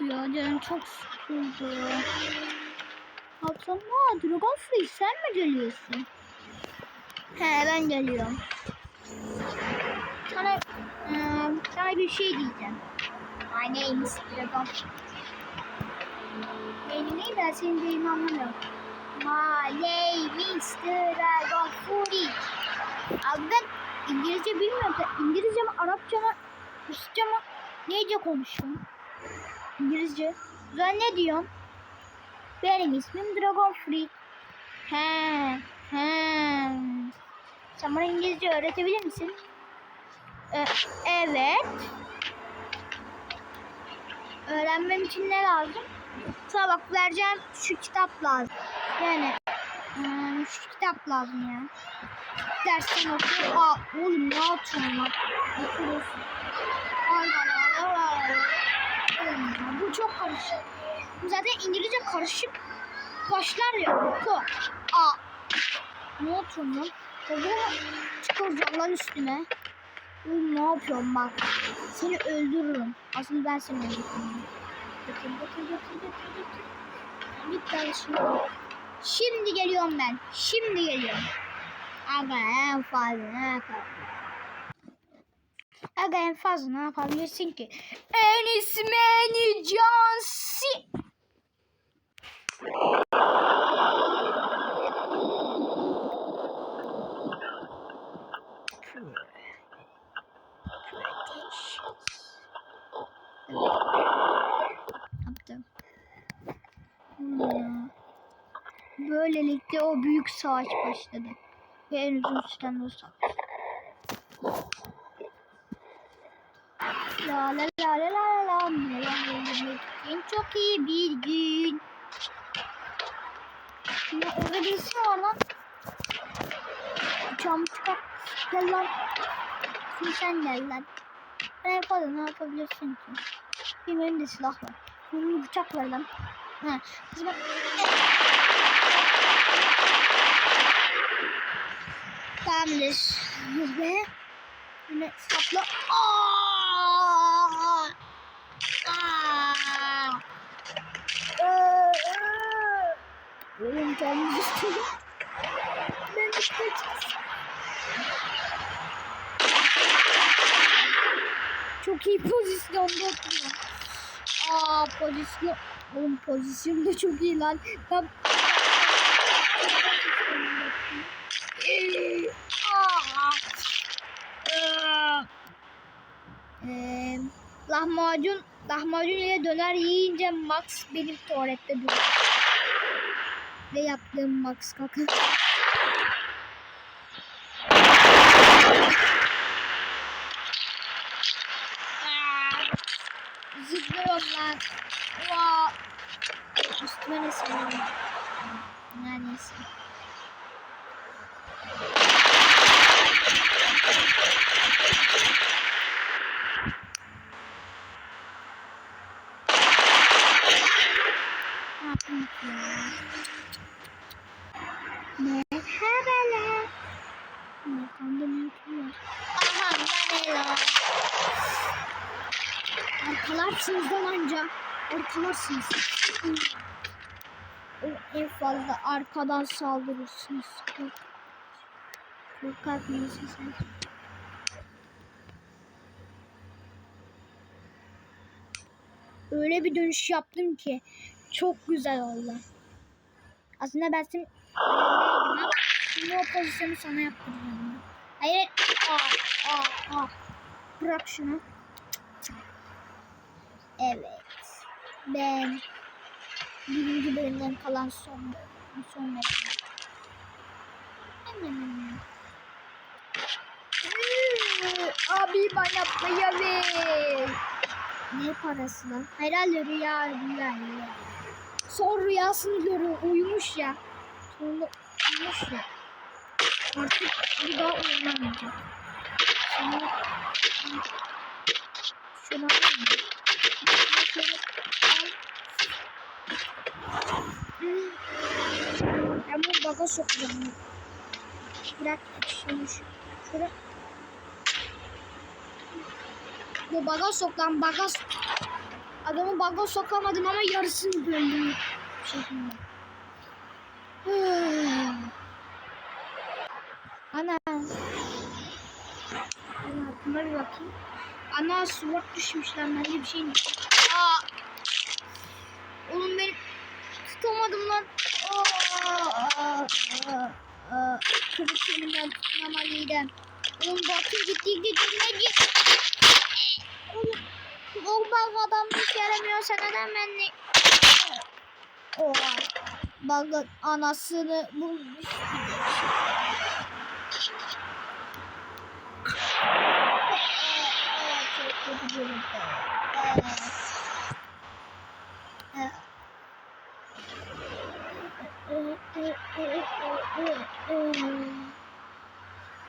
Ya canım çok sıkıldı. Baksana Dragon Free sen mi geliyorsun? He ben geliyorum. Sana, eee, sana bir şey diyeceğim. Name is Dragon. Benim neyim ben senin deyimi anlamıyorum. My name is Dragon Fury. Abi ben İngilizce bilmiyorum. İngilizce mi, Arapça mı, Rusça mı, neyce konuşuyorum? İngilizce. Ben ne diyorum? Benim ismim Dragon Free. He, he. Sen bana İngilizce öğretebilir misin? Ee, evet. Öğrenmem için ne lazım? Sana bak vereceğim şu kitap lazım. Yani hmm, şu kitap lazım ya. Dersten oku. Aa oğlum ne yapıyorsun lan? Okuruz. Ay, ay, ay, ay. Bu çok karışık. Zaten İngilizce karışık başlar ya. Oku. Aa. Ne lan? Baba çıkaracağım lan üstüme. Oğlum ne yapıyorsun bak. Seni öldürürüm. Aslında ben seni öldürürüm. Götür götür götür götür götür. Git lan şimdi. Şimdi geliyorum ben. Şimdi geliyorum. Aga en fazla? Aga en fazla ne yapabilirsin ki? Enis Meni Cansi. Yaptım. Hmm. Böylelikle o büyük savaş başladı. Ve en uzun süren o savaş. La la la la la la için çok iyi bir gün. Ne orada birisi var lan. Uçağımı çıkar. Gel lan. Şimdi sen gel lan. Ne fazla ne yapabilirsin ki? Benim elimde silah var. Benim bıçak var lan. Ha. Kız bak. Tamamdır. Ve yine sapla. Aa! Aa! Oğlum canım düştü. Ben de kaçacağım. Çok iyi pozisyonda oturuyor. Aa pozisyon. Oğlum pozisyon da çok iyi lan. Ben... Aa. Ee, lahmacun lahmacun ile döner yiyince Max benim tuvalette duruyor. Ve yaptığım Max kaka. Zıplıyorum lan. Vaa. Üstüme ne söylüyorum? Neredeyse. Ne yapayım ki ya? Merhabalar. Makamda ne yapıyor? Aha ben Ela. Arkalarsınız lan anca. Arkalarsınız. En fazla arkadan saldırırsınız. Kork- Korkak mısın sen? Öyle bir dönüş yaptım ki çok güzel oldu. Aslında ben senin şimdi o pozisyonu sana yaptıracağım. Hayır. Aa, aa, aa. Bırak şunu. Evet. Ben birinci bölümden kalan son son bölüm. Abi bana para. Ne parası lan? Herhalde rüya rüya rüya. Son rüyasını görüyor. Uyumuş ya. Sonra uyumuş ya. Artık bir daha uyanamayacak. Sonra al. Ben bunu baga sokacağım. Bırak şunu şu. Şöyle. Bu baga sok lan baga sok. Adamı baga sokamadım ama yarısını böldüm. Şekilde. Ana. Ana aklıma bir bakayım. Ana sword düşmüş lan bende bir şey? Aa. Oğlum beni tutamadım lan. Aa. Kılıç elimden tutmamalıydım. Oğlum bakın gittikçe dönme git. Oğlum. Oğlum Bulbaz adamlık gelemiyorsa neden ben ne... Oha. Bakın anasını bulmuş.